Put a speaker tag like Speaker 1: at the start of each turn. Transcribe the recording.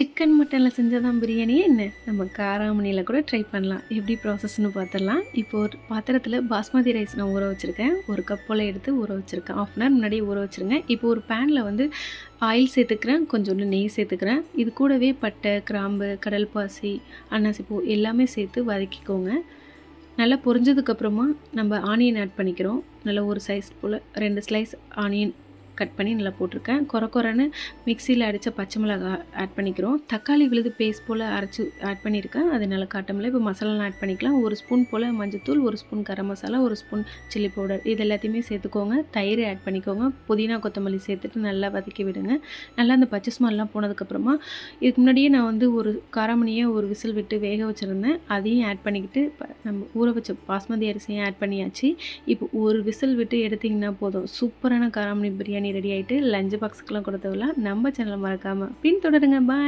Speaker 1: Chicken மட்டனில் செஞ்சதான் தான் பிரியாணியே என்ன? நம்ம காராமணியில் கூட ட்ரை பண்ணலாம். எப்படி ப்ராசஸ்னு பார்த்துடலாம் இப்போ ஒரு பாத்திரத்தில் பாஸ்மதி ரைஸ் நான் ஊற வச்சுருக்கேன். ஒரு கப் போல் எடுத்து ஊற வச்சுருக்கேன். ஆஃப் அன் ஹவர் முன்னாடியே ஊற வச்சுருங்க. இப்போ ஒரு பேனில் வந்து ஆயில் சேர்த்துக்கிறேன். கொஞ்சோண்டு நெய் சேர்த்துக்கிறேன். இது கூடவே பட்டை கிராம்பு கடல் பாசி அன்னாசிப்பூ எல்லாமே சேர்த்து வதக்கிக்கோங்க. நல்லா பொரிஞ்சதுக்கப்புறமா நம்ம ஆனியன் ஆட் பண்ணிக்கிறோம். நல்லா ஒரு சைஸ் போல் ரெண்டு ஸ்லைஸ் ஆனியன் கட் பண்ணி நல்லா போட்டிருக்கேன். குறை குறைன்னு மிக்சியில் அடித்த பச்சை மிளகா ஆட் பண்ணிக்கிறோம். தக்காளி விழுது பேஸ்ட் போல் அரைச்சி ஆட் பண்ணியிருக்கேன். அது நல்லா காட்டமில்ல. இப்போ மசாலாலாம் ஆட் பண்ணிக்கலாம். ஒரு ஸ்பூன் போல் மஞ்சத்தூள் ஒரு ஸ்பூன் கரம் மசாலா ஒரு ஸ்பூன் சில்லி பவுடர் இது எல்லாத்தையுமே சேர்த்துக்கோங்க. தயிர் ஆட் பண்ணிக்கோங்க. புதினா கொத்தமல்லி சேர்த்துட்டு நல்லா வதக்கி விடுங்க. நல்லா அந்த பச்சை ஸ்மெல்லாம் போனதுக்கப்புறமா இதுக்கு முன்னாடியே நான் வந்து ஒரு காராமணியை ஒரு விசில் விட்டு வேக வச்சுருந்தேன். அதையும் ஆட் பண்ணிக்கிட்டு நம்ம ஊற வச்ச பாஸ்மதி அரிசியும் ஆட் பண்ணியாச்சு. இப்போ ஒரு விசில் விட்டு எடுத்திங்கன்னா போதும். சூப்பரான காராமணி பிரியாணி பண்ணி ரெடி ஆகிட்டு லஞ்ச் பாக்ஸுக்கெலாம் கொடுத்தவெல்லாம் நம்ம சேனலை மறக்காமல் பின்தொடருங்க. பாய்